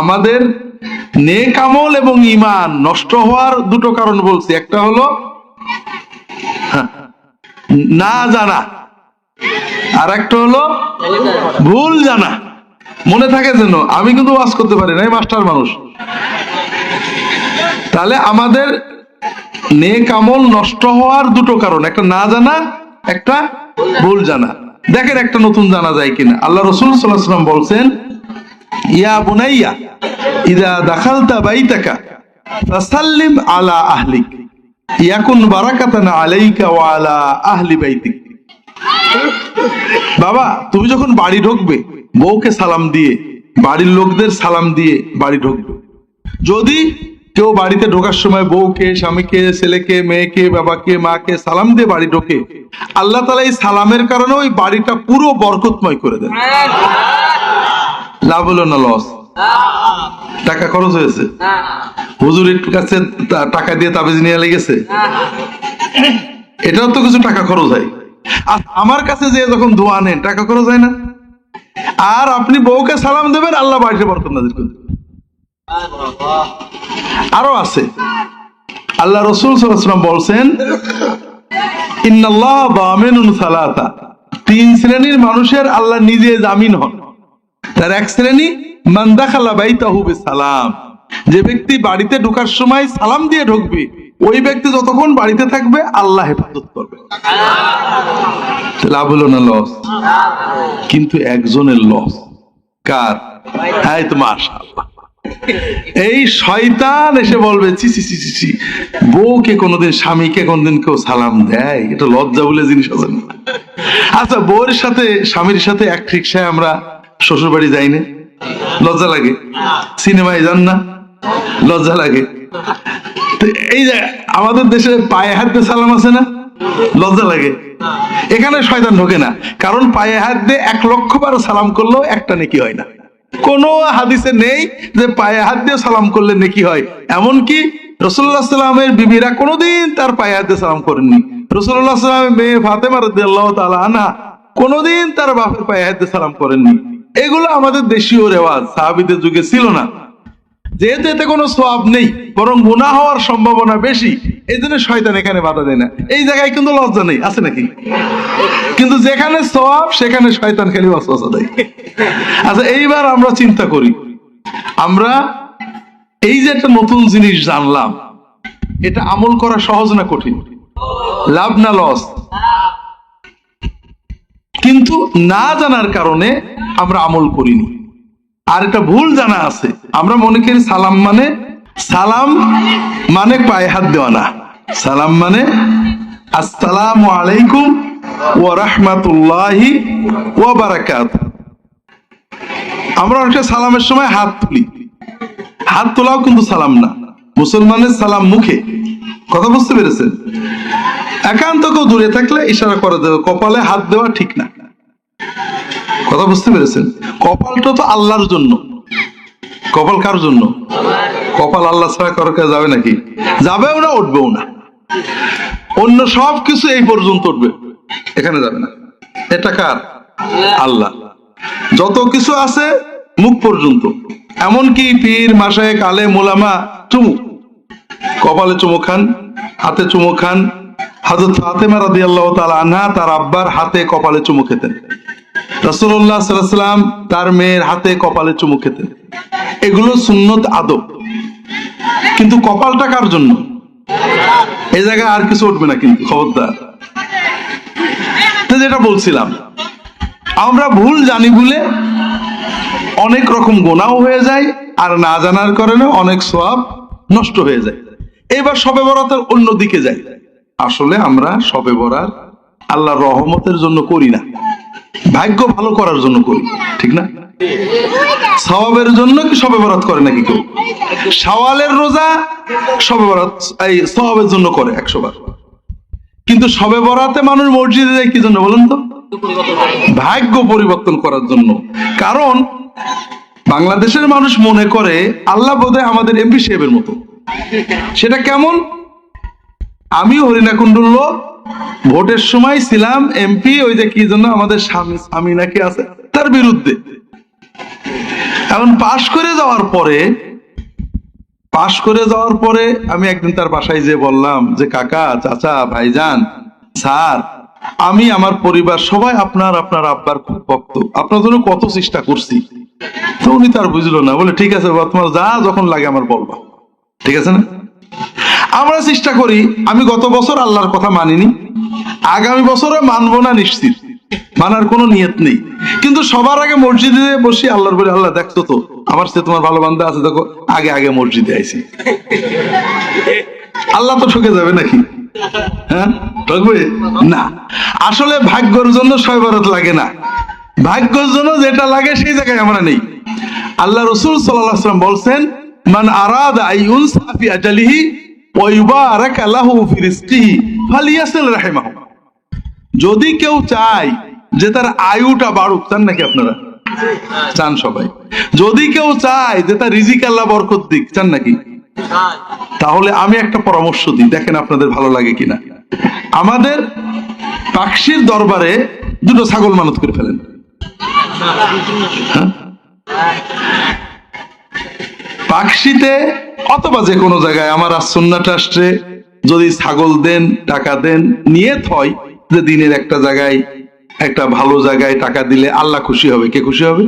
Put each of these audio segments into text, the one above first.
আমাদের নেক আমল এবং ইমান নষ্ট হওয়ার দুটো কারণ বলছি। একটা হলো হ্যাঁ, না জানা। আর একটা হলো ভুল জানা। মনে থাকে যেন আমি কিন্তু ওয়াজ করতে পারি না মাস্টার মানুষ। তাহলে আমাদের নেক আমল নষ্ট হওয়ার দুটো কারণ একটা না জানা একটা ভুল জানা। দেখেন একটা নতুন জানা যায় কিনা। আল্লাহ রসুল সাল্লাম বলছেন ইয়া বুনাইয়া, ইদা দাখালতা বাইতাকা, ফাসাল্লিম আলা আহলিক, ইয়াকুন বারাকাতান আলাইকা ওয়া আলা আহলি বাইতিক। বাবা, তুমি যখন বাড়ি ঢুকবে, বউকে সালাম দিয়ে, বাড়ির লোকদের সালাম দিয়ে বাড়ি ঢুকবে। যদি কেউ বাড়িতে ঢোকার সময় বউকে, স্বামীকে, ছেলেকে, মেয়েকে, বাবাকে, মাকে সালাম দিয়ে বাড়ি ঢোকে, আল্লাহ তালা এই সালামের কারণে ওই বাড়িটা পুরো বরকতময় করে দেন। লাভ হলো না লস? টাকা খরচ হয়েছে? হুজুরের কাছে টাকা দিয়ে তাবিজ নিয়ে লেগেছে? এটাও তো কিছু টাকা খরচ হয়। আমার কাছে যে যখন দোয়া নেন, টাকা খরচ হয় না। আর আপনি বউকে সালাম দেবেন, আল্লাহ বাড়িতে বরকত নাজির করে আরও আছে। আল্লাহ রসুল সাল্লাম বলছেন, ইন্নাল্লাহ দামিনুন সালাতা। তিন শ্রেণির মানুষের আল্লাহ নিজে জামিন হন। তার এক শ্রেণি মান্দাখালা বাইতাহু সালাম যে ব্যক্তি বাড়িতে ঢোকার সময় সালাম দিয়ে ঢুকবে, ওই ব্যক্তি যতক্ষণ বাড়িতে থাকবে, আল্লাহ হেফাজত করবে। লাভ হলো না লস? কিন্তু একজনের লস। কার? হ্যাঁ তো মাশাআল্লাহ। এই শয়তান এসে বলবে চি চি চি চি বউকে কোনোদিন, স্বামীকে কোনোদিন কেউ সালাম দেয়? এটা লজ্জা বলে জিনিস আছে না। আচ্ছা বউয়ের সাথে, স্বামীর সাথে এক রিক্সায় আমরা শ্বশুর বাড়ি যাই না লজ্জা লাগে। সিনেমায় যান না। লজ্জা লাগে। এই যে আমাদের দেশে পায়ে হাত দিয়ে সালাম আছে না? লজ্জা লাগে। এখানে শয়তান ঢোকে না। কারণ পায়ে হাত দিয়ে এক লক্ষ বার সালাম করলেও একটা নেকি হয় না। কোন হাদিসে নেই যে পায়ে হাত দিয়ে সালাম করলে নেকি হয়। এমনকি রসুল্লাহ সাল্লামের বিবিরা কোনোদিন তার পায়ে হাত দিয়ে সালাম করেননি। রসুল্লাহ সাল্লামের মেয়ে ফাতেমা রাদিয়াল্লাহু তাআলা আনহা কোনোদিন তার বাপের পায়ে হাত দিয়ে সালাম করেননি। এগুলো আমাদের দেশীয় রেওয়াজ, সাহাবিদের যুগে ছিল না। যেহেতু এতে কোনো সওয়াব নেই, বরং গুনাহ হওয়ার সম্ভাবনা বেশি এই জন্য শয়তান এখানে বাধা দেয় না। এই জায়গায় কিন্তু লজ্জা নেই, আছে নাকি? কিন্তু যেখানে সওয়াব, সেখানে শয়তান খালি ওয়াসওয়াসা দেয়। আচ্ছা এইবার আমরা চিন্তা করি। আমরা এই যে একটা নতুন জিনিস জানলাম, এটা আমল করা সহজ না কঠিন? লাভ না লস? কিন্তু না জানার কারণে আমরা আমল করিনি। আর এটা ভুল জানা আছে। আমরা মনে করি সালাম মানে সালাম মানে পায়ে হাত দেওয়া না। সালাম মানে আসসালামু আলাইকুম ওয়া রাহমাতুল্লাহি ওয়া বারাকাত। আমরা অনেকটা সালামের সময় হাত তুলি। হাত তোলাও কিন্তু সালাম না। মুসলমানের সালাম মুখে। কথা বুঝতে পেরেছেন? একান্ত কেউ দূরে থাকলে ইশারা করে দেবে কপালে হাত দেওয়া ঠিক না। কথা বুঝতে পেরেছেন? কপালটা তো আল্লাহর জন্য। কপাল কার জন্য? কপাল আল্লাহ ছাড়া কারও কাছে যাবে নাকি? যাবেও না, উঠবেও না। অন্য সব কিছু এই পর্যন্ত উঠবে। এখানে যাবে না। এটা কার? আল্লাহ। যত কিছু আছে, মুখ পর্যন্ত। এমনকি পীর মাসায় কালে মোলামা চুমু। কপালে চুমু খান, হাতে চুমু খান। হাজরত ফাতেমা রাদিয়াল্লাহু তাআলা আনহা তার আব্বার হাতে কপালে চুমু খেতেন। আলাইহি সাল্লাম তার মেয়ের হাতে কপালে চুমু খেতেন। এগুলো সুন্নত আদব। কিন্তু কপালটা কার জন্য? এই জায়গায় আর কিছু উঠবে না কিন্তু, খবরদার। যেটা বলছিলাম, আমরা ভুল জানি বলে অনেক রকম গোনাও হয়ে যায়, আর না জানার কারণে অনেক সব নষ্ট হয়ে যায়। এবার সবে বরাতের অন্য দিকে যাই। আসলে আমরা সবে বরার আল্লাহর রহমতের জন্য করি না। ভাগ্য ভালো করার জন্য করি, ঠিক না? সওয়াবের জন্য কি সবে বরাত করে নাকি কেউ? সওয়ালের রোজা সবে বরাত, এই সওয়াবের জন্য করে একশো বার। কিন্তু সবে বরাতে মানুষ মসজিদে যায় কি জন্য বলেন তো? ভাগ্য পরিবর্তন করার জন্য। কারণ বাংলাদেশের মানুষ মনে করে আল্লাহ বোধহয় আমাদের এমপি সাহেবের মতো। সেটা কেমন? আমি হরিণাকুণ্ডুর লোক ভোটের সময় ছিলাম এমপি ওই যে কি জন্য আমাদের স্বামী স্বামী নাকি আছে, তার বিরুদ্ধে। এখন পাশ করে যাওয়ার পরে, পাশ করে যাওয়ার পরে আমি একদিন তার বাসায় যে বললাম যে, কাকা, চাচা, ভাইজান, স্যার, আমি আমার পরিবার সবাই আপনার আপনার আব্বার খুব ভক্ত। আপনার জন্য কত চেষ্টা করছি? তো উনি তার বুঝলো না, বলে, ঠিক আছে তোমার যা যখন লাগে আমার বলবা। ঠিক আছে না? আমরা চেষ্টা করি, আমি গত বছর আল্লাহর কথা মানিনি, আগামী বছরে মানবো না নিশ্চিত। মানার কোনো নিয়ত নেই। কিন্তু সবার আগে মসজিদে বসে আল্লাহর বলে আল্লাহ দেখছ তো, আমার সে তোমার ভালো বান্ধব আছে, দেখো, আগে আগে মসজিদে আইছি। আল্লাহ তো ঠকে যাবে নাকি? হ্যাঁ? ঠকবে? না। আসলে ভাগ্যর জন্য ছয় বরত লাগে না। ভাগ্যর জন্য যেটা লাগে সেই জায়গায় আমরা নেই। আল্লাহ রসুল সাল্লাম বলছেন, মান আরাদ আইউন সাফি আজালিহি যদি কেউ চায় যে তার আয়ুটা বাড়ুক, চান নাকি আপনারা? চান সবাই। যদি কেউ চায় যে তার রিজিক আল্লাহ বরকত দিক, চান নাকি? তাহলে আমি একটা পরামর্শ দিই, দেখেন আপনাদের ভালো লাগে কিনা। আমাদের পাকশির দরবারে দুটো ছাগল মানত করে ফেলেন। হ্যাঁ? পাকশিতে অথবা যে কোনো জায়গায় আমার আসন্না ট্রাস্টে যদি ছাগল দেন, টাকা দেন নিয়ে থয় যে দিনের একটা জায়গায়, একটা ভালো জায়গায় টাকা দিলে আল্লাহ খুশি হবে। কে খুশি হবে?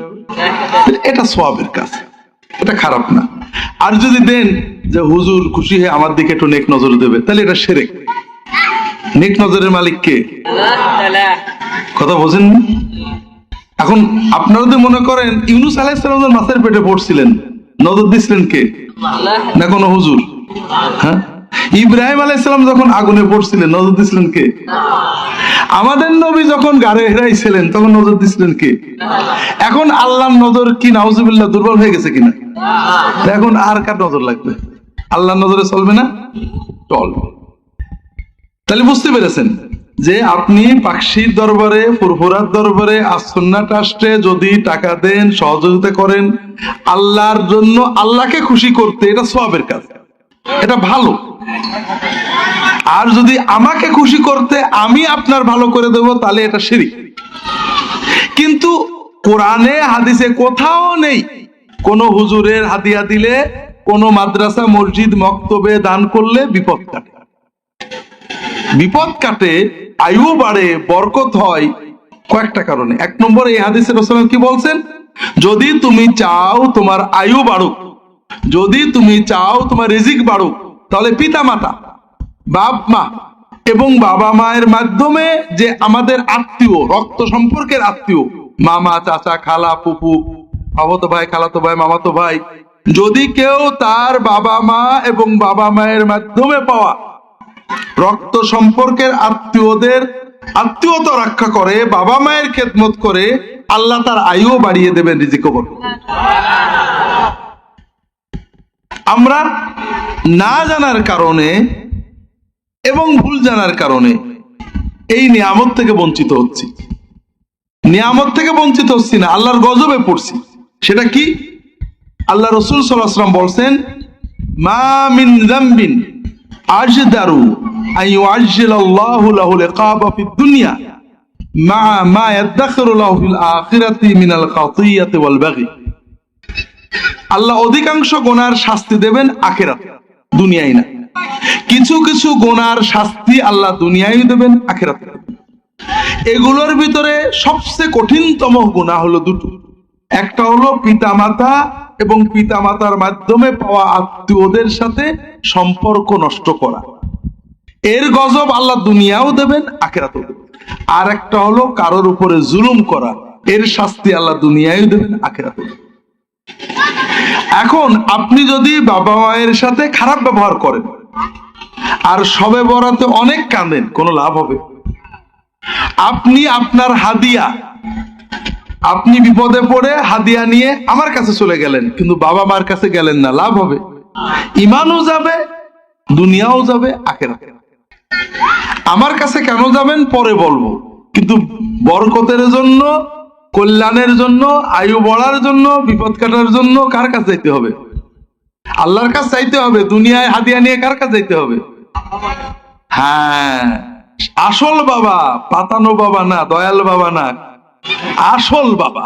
এটা সোয়াবের কাজ। এটা খারাপ না। আর যদি দেন যে হুজুর খুশি হয়ে আমার দিকে একটু নেক নজর দেবে, তাহলে এটা সেরেক। নেক নজরের মালিক কে? কথা বোঝেন? এখন আপনারা যদি মনে করেন, ইউনুস আলাইসালাম মাছের পেটে পড়ছিলেন। নজর দিছিলেন কে? না কোনো হুজুর? হ্যাঁ? ইব্রাহিম আলাইসালাম যখন আগুনে পড়ছিলেন নজর দিছিলেন কে? আমাদের নবী যখন গাড়ে হেরাইছিলেন, তখন নজর দিছিলেন কে? এখন আল্লাহর নজর কি, নাউজুবিল্লাহ, দুর্বল হয়ে গেছে কিনা? এখন আর কার নজর লাগবে? আল্লাহর নজরে চলবে না? চলবে। তাহলে বুঝতে পেরেছেন? যে আপনি পাকশির দরবারে, ফুরফুরার দরবারে আসন্না ট্রাস্টে যদি টাকা দেন, সহযোগিতা করেন, আল্লাহর জন্য আল্লাহকে খুশি করতে এটা সবের কাজ। এটা ভালো। আর যদি আমাকে খুশি করতে আমি আপনার ভালো করে দেব, তাহলে এটা শিরিক। কিন্তু কোরআনে, হাদিসে কোথাও নেই। কোন হুজুরের হাদিয়া দিলে, কোন মাদ্রাসা, মসজিদ, মক্তবে দান করলে বিপদ কাটে। বিপদ কাটে আয়ু বাড়ে বরকত হয় কয়েকটা কারণে। এক নম্বর এই হাদিসের রসলাম কি বলছেন? যদি তুমি চাও তোমার আয়ু বাড়ুক, যদি তুমি চাও তোমার রিজিক বাড়ুক, তাহলে পিতা মাতা বাপ মা এবং বাবা মায়ের মাধ্যমে যে আমাদের আত্মীয়, রক্ত সম্পর্কের আত্মীয়, মামা, চাচা, খালা পুপু মামাতো ভাই, খালাতো ভাই, মামাতো ভাই, যদি কেউ তার বাবা মা এবং বাবা মায়ের মাধ্যমে পাওয়া রক্ত সম্পর্কের আত্মীয়দের আত্মীয়তা রক্ষা করে, বাবা মায়ের খেদমত করে, আল্লাহ তার আয়ুও বাড়িয়ে দেবেন রিজিক আমরা না জানার কারণে এবং ভুল জানার কারণে এই নিয়ামত থেকে বঞ্চিত হচ্ছি। নিয়ামত থেকে বঞ্চিত হচ্ছি না, আল্লাহর গজবে পড়ছি। সেটা কি? আল্লাহ রসুল সাল্লাম বলছেন, মা মিন জাম্বিন আজদারু ইউআজ্জিল আল্লাহু লাহুল ইকাবা ফিদ দুনিয়া মা মা ইয়াদাখিরু লাহু ফিল আখিরাতি মিনাল খাতিয়াতি ওয়াল বাগি আল্লাহ অধিকাংশ গোনার শাস্তি দেবেন দুনিয়ায় না। কিছু কিছু গোনার শাস্তি আল্লাহ দুনিয়ায় দেবেন আখেরাতে এগুলোর ভিতরে সবচেয়ে কঠিনতম গুণা হলো দুটো। একটা হলো পিতামাতা এবং পিতামাতার মাধ্যমে পাওয়া আত্মীয়দের সাথে সম্পর্ক নষ্ট করা। এর গজব আল্লাহ দুনিয়াও দেবেন, আখেরাতেও দেবেন। আর একটা হলো কারোর উপরে জুলুম করা, এর শাস্তি আল্লাহ দুনিয়ায় দেবেন, আখেরাতেও এখন আপনি যদি বাবা মায়ের সাথে খারাপ ব্যবহার করেন, আর সবে বরাতে অনেক কাঁদেন, কোনো লাভ হবে? আপনি আপনার হাদিয়া, আপনি বিপদে পড়ে হাদিয়া নিয়ে আমার কাছে চলে গেলেন, কিন্তু বাবা মার কাছে গেলেন না, লাভ হবে? ইমানও যাবে, দুনিয়াও যাবে আখের আমার কাছে কেন যাবেন পরে বলব। কিন্তু বরকতের জন্য, কল্যাণের জন্য, আয়ু বড়ার জন্য, বিপদ কাটার জন্য কার কাছে যাইতে হবে? আল্লাহর কাছে চাইতে হবে, দুনিয়ায় হাদিয়া নিয়ে কার কাছে যাইতে হবে? হ্যাঁ আসল বাবা, পাতানো বাবা না, দয়াল বাবা না, আসল বাবা।